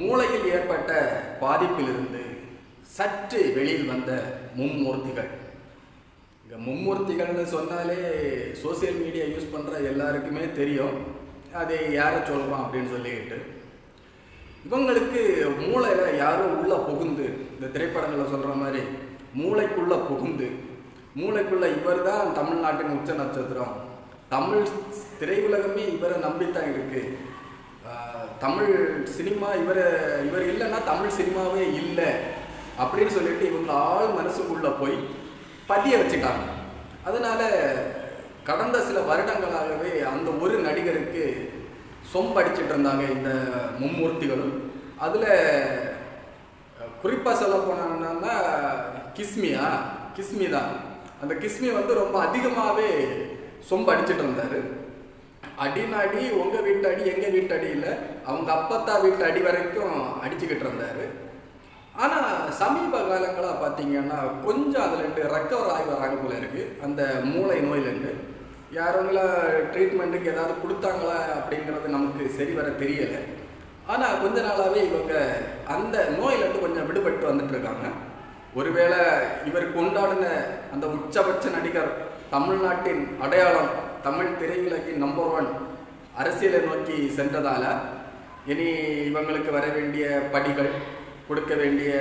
மூளையில் ஏற்பட்ட பாதிப்பிலிருந்து சற்று வெளியில் வந்த மும்மூர்த்திகள். இங்கே மும்மூர்த்திகள்னு சொன்னாலே சோசியல் மீடியா யூஸ் பண்ணுற எல்லாருக்குமே தெரியும். அது யாரை சொல்கிறோம் அப்படின்னு சொல்லிக்கிட்டு. இவங்களுக்கு மூளையில் யாரும் உள்ளே புகுந்து இந்த திரைப்படங்களில் சொல்கிற மாதிரி மூளைக்குள்ளே புகுந்து மூளைக்குள்ள இவர் தான் தமிழ்நாட்டின் உச்ச நட்சத்திரம். தமிழ் திரையுலகமே இவரை நம்பித்தான் இருக்குது தமிழ் சினிமா இவர் இவர் இல்லைன்னா தமிழ் சினிமாவே இல்லை அப்படின்னு சொல்லிட்டு இவங்க ஆள் மனசுக்குள்ளே போய் பதிய வச்சுட்டாங்க. அதனால் கடந்த சில வருடங்களாகவே அந்த ஒரு நடிகருக்கு சொம்படிச்சிட்டு இருந்தாங்க இந்த மும்மூர்த்திகளும். அதில் குறிப்பாக சொல்ல போனோம்னா கிஸ்மியா கிஸ்மி தான். அந்த கிஸ்மி வந்து ரொம்ப அதிகமாகவே சொம்பு அடிச்சிட்டு இருந்தார் அடின்னு அடி உங்கள் வீட்டு அடி எங்கள் வீட்டு அடி இல்லை. அவங்க அப்பத்தா வீட்டு அடி வரைக்கும் அடிச்சுக்கிட்டு இருந்தார். ஆனால் சமீப காலங்களாக பார்த்தீங்கன்னா கொஞ்சம் அதுலேருந்து ரெக்கவர் ஆகி வராங்க போல இருக்குது அந்த மூளை நோயிலேருந்து யாரவங்கள ட்ரீட்மெண்ட்டுக்கு ஏதாவது கொடுத்தாங்களா அப்படிங்கிறது நமக்கு சரி வர தெரியலை. ஆனால் கொஞ்ச நாளாகவே இவங்க அந்த நோயிலேருந்து கொஞ்சம் விடுபட்டு வந்துட்டுருக்காங்க ஒருவேளை இவர் உண்டான அந்த உச்சபட்ச நடிகர் தமிழ்நாட்டின் அடையாளம் தமிழ் திரையுலகின் நம்பர் ஒன் அரசியலை நோக்கி சென்றதால் இனி இவங்களுக்கு வர வேண்டிய படிகள் கொடுக்க வேண்டிய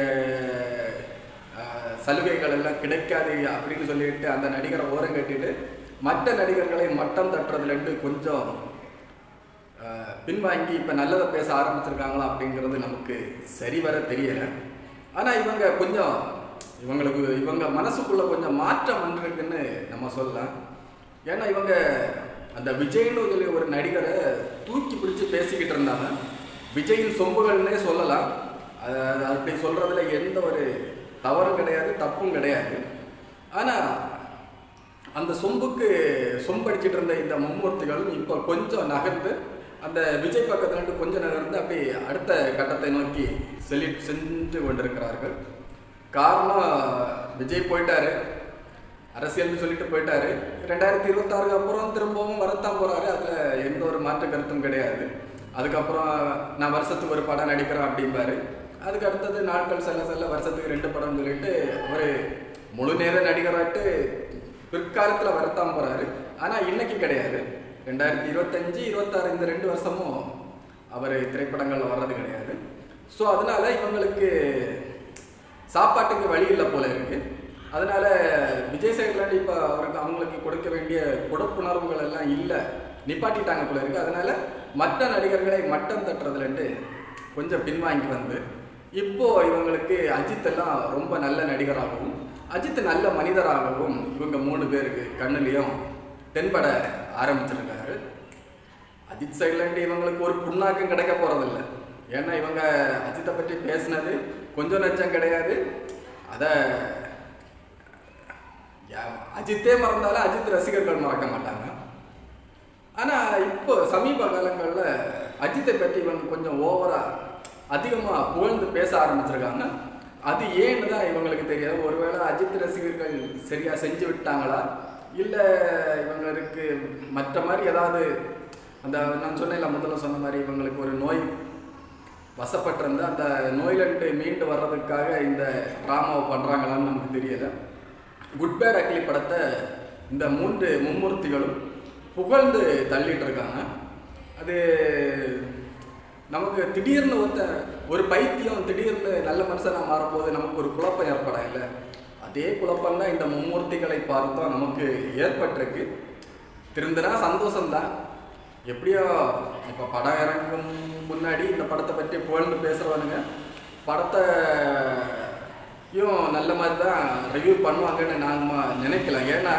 சலுகைகள் எல்லாம் கிடைக்காது அப்படின்னு சொல்லிட்டு அந்த நடிகரை ஓரம் கட்டிட்டு மற்ற நடிகர்களை மட்டம் தட்டுறதுலேருந்து கொஞ்சம் பின்வாங்கி இப்போ நல்லதை பேச ஆரம்பிச்சிருக்காங்களா அப்படிங்கிறது நமக்கு சரிவர தெரியலை. ஆனால் இவங்க கொஞ்சம் இவங்களுக்கு இவங்க மனசுக்குள்ளே கொஞ்சம் மாற்றம் வந்திருக்குன்னு நம்ம சொல்லலாம். ஏன்னா இவங்க அந்த விஜய்னு சொல்லி ஒரு நடிகரை தூக்கி பிடிச்சு பேசிக்கிட்டு இருந்தாங்க. விஜயின் சொம்புகள்னே சொல்லலாம். அது அப்படி சொல்கிறதுல எந்த ஒரு தவறும் கிடையாது தப்பும் கிடையாது. ஆனால் அந்த சொம்புக்கு சொம்படிச்சிட்டு இருந்த இந்த மும்மூர்த்திகளும் இப்போ கொஞ்சம் நகர்ந்து அந்த விஜய் பக்கத்துல கொஞ்சம் நகர்ந்து அப்படி அடுத்த கட்டத்தை நோக்கி செலி சென்று கொண்டிருக்கிறார்கள். காரணம் விஜய் போயிட்டாரு. அரசியல்னு சொல்லிட்டு போயிட்டாரு. ரெண்டாயிரத்தி இருபத்தாறுக்கு அப்புறம் திரும்பவும் வரத்தான் போறாரு. அதுல எந்த ஒரு மாற்று கருத்தும் கிடையாது. அதுக்கப்புறம் நான் வருஷத்துக்கு ஒரு படம் நடிக்கிறேன் அப்படிம்பாரு. அதுக்கு அடுத்தது நாட்கள் செல்ல செல்ல வருஷத்துக்கு ரெண்டு படம் சொல்லிட்டு ஒரு முழு நேர நடிகராட்டு பிற்காலத்துல வரத்தான் போறாரு. ஆனா இன்னைக்கு கிடையாது. ரெண்டாயிரத்தி இருபத்தஞ்சு இருபத்தாறு இந்த ரெண்டு வருஷமும் அவர் திரைப்படங்கள்ல வர்றது கிடையாது. ஸோ அதனால இவங்களுக்கு சாப்பாட்டுக்கு வழி இல்லை போல இருக்கு. அதனால இப்போ அவருக்கு அவங்களுக்கு கொடுக்க வேண்டிய கொடுப்புணர்வுகள் எல்லாம் இல்லை. நிப்பாட்டிட்டாங்க போல இருக்கு. அதனால மற்ற நடிகர்களை மட்டம் தட்டுறதுலேருந்து கொஞ்சம் பின்வாங்கி வந்து இப்போ இவங்களுக்கு அஜித் எல்லாம் ரொம்ப நல்ல நடிகராகவும் அஜித் நல்ல மனிதராகவும் இவங்க மூணு பேருக்கு கண்ணுலையும் தென்பட ஆரம்பிச்சிருக்காரு. அஜித் சைட்லேருந்து இவங்களுக்கு ஒரு புண்ணாக்கம் கிடைக்க போறதில்ல. ஏன்னா இவங்க அஜித்தை பற்றி பேசினது கொஞ்சம் நச்சம் கிடையாது. அதை அஜித்தே மறந்தாலும் அஜித் ரசிகர்கள் மறக்க மாட்டாங்க. ஆனால் இப்போ சமீப காலங்களில் அஜித்தை பற்றி இவங்க கொஞ்சம் ஓவராக அதிகமாக புகழ்ந்து பேச ஆரம்பிச்சிருக்காங்க. அது ஏன்னு தான் இவங்களுக்கு தெரியாது. ஒருவேளை அஜித் ரசிகர்கள் சரியாக செஞ்சு விட்டாங்களா? இல்லை இவங்களுக்கு மற்ற மாதிரி ஏதாவது அந்த நான் சொன்னேன்ல முதல்ல சொன்ன மாதிரி இவங்களுக்கு ஒரு நோய் வசப்பட்டிருந்த அந்த நோயிலிருந்து மீண்டு வர்றதுக்காக இந்த ட்ராமாவை பண்ணுறாங்களான்னு நமக்கு தெரியலை. குட் பேர் அக்லி படத்தை இந்த மூன்று மும்மூர்த்திகளும் புகழ்ந்து தள்ளிட்டு இருக்காங்க அது நமக்கு திடீர்னு ஒருத்த ஒரு பைத்தியம் திடீர்னு நல்ல மனுஷனாக மாறும்போது நமக்கு ஒரு குழப்பம் ஏற்பட இல்லை அதே குழப்பம் தான் இந்த மும்மூர்த்திகளை பார்த்தோம் நமக்கு ஏற்பட்டிருக்கு. திருந்தினா சந்தோஷம்தான். எப்படியோ இப்போ படம் இறங்கும் முன்னாடி இந்த படத்தை பற்றி புகழ்ந்து பேசுகிறவனுங்க இவன் நல்ல மாதிரி தான் ரிவ்யூ பண்ணுவாங்கன்னு நாங்கள் நினைக்கலாம் ஏன்னா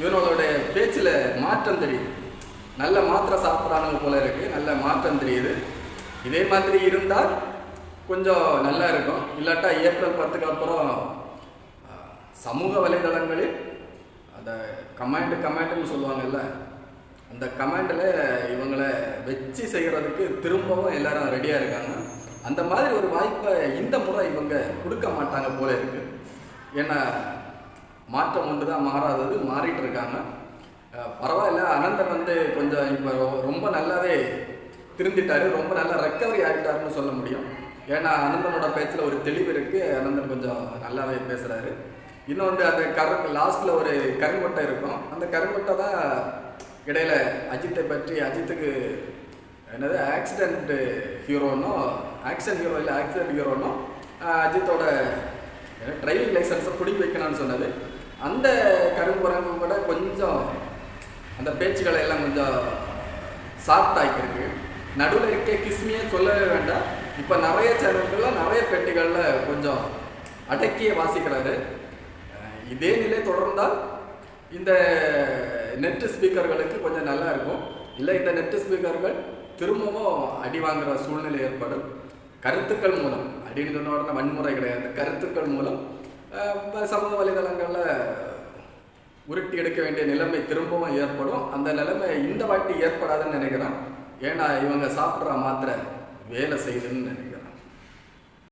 இவனோட பேச்சில் மாற்றம் தெரியுது. நல்ல மாத்திரை சாப்பிட்றானுங்க போல இருக்கு. நல்ல மாற்றம் தெரியுது. இதே மாதிரி இருந்தால் கொஞ்சம் நல்லா இருக்கும். இல்லாட்டா ஏப்ரல் பத்துக்கு அப்புறம் சமூக வலைதளங்களில் அந்த கமாண்டு கமாண்டுன்னு சொல்லுவாங்கல்ல அந்த கமாண்டில் இவங்களை வச்சு செய்கிறதுக்கு திரும்பவும் எல்லாரும் ரெடியாக இருக்காங்க. அந்த மாதிரி ஒரு வாய்ப்பை இந்த முறை இவங்க கொடுக்க மாட்டாங்க போல இருக்கு. ஏன்னா மாற்றம் ஒன்று தான் மாறாதது மாறிட்டு இருக்காங்க. பரவாயில்ல அனந்தன் வந்து கொஞ்சம் இப்போ ரொம்ப நல்லாவே திருந்திட்டாரு ரொம்ப நல்லா ரெக்கவரி ஆகிட்டாருன்னு சொல்ல முடியும். ஏன்னா அனந்தனோட பேச்சில் ஒரு தெளிவு இருக்கு அனந்தன் கொஞ்சம் நல்லாவே பேசுகிறாரு இன்னொன்று அந்த கரு லாஸ்ட்டில் ஒரு கருங்கொட்டை இருக்கும். அந்த கருங்கொட்டை தான் இடையில அஜித்தை பற்றி அஜித்துக்கு என்னது ஆக்சிடென்ட் ஹீரோனோ ஆக்ஷன் ஹீரோ இல்லை ஆக்சிடென்ட் ஹீரோனும் அஜித்தோட டிரைவிங் லைசன்ஸை பிடி வைக்கணும்னு சொன்னது. அந்த கருங்குரங்கு கூட கொஞ்சம் அந்த பேச்சுக்களை எல்லாம் கொஞ்சம் சாஃப்ட் ஆகிருக்கு நடுவில் இருக்க கிஸ்மியே சொல்லவே வேண்டாம். இப்போ நிறைய சேனல்களில் நிறைய பெட்டிகளில் கொஞ்சம் அடக்கிய வாசிக்கிறாரு. இதே நிலை தொடர்ந்தால் இந்த நெட் ஸ்பீக்கர்களுக்கு கொஞ்சம் நல்லா இருக்கும். இல்லை இந்த நெட் ஸ்பீக்கர்கள் திரும்பவும் அடி வாங்குற சூழ்நிலை ஏற்படும். கருத்துக்கள் மூலம் அப்படின்னு சொன்ன உடனே வன்முறை கிடையாது. கருத்துக்கள் மூலம் சமூக வலைதளங்களில் உருட்டி எடுக்க வேண்டிய நிலைமை திரும்பவும் ஏற்படும். அந்த நிலைமை இந்த வாட்டி ஏற்படாதுன்னு நினைக்கிறேன். ஏன்னா இவங்க சாப்பிட்ற மாத்திரை வேலை செய்யுதுன்னு நினைக்கிறேன்.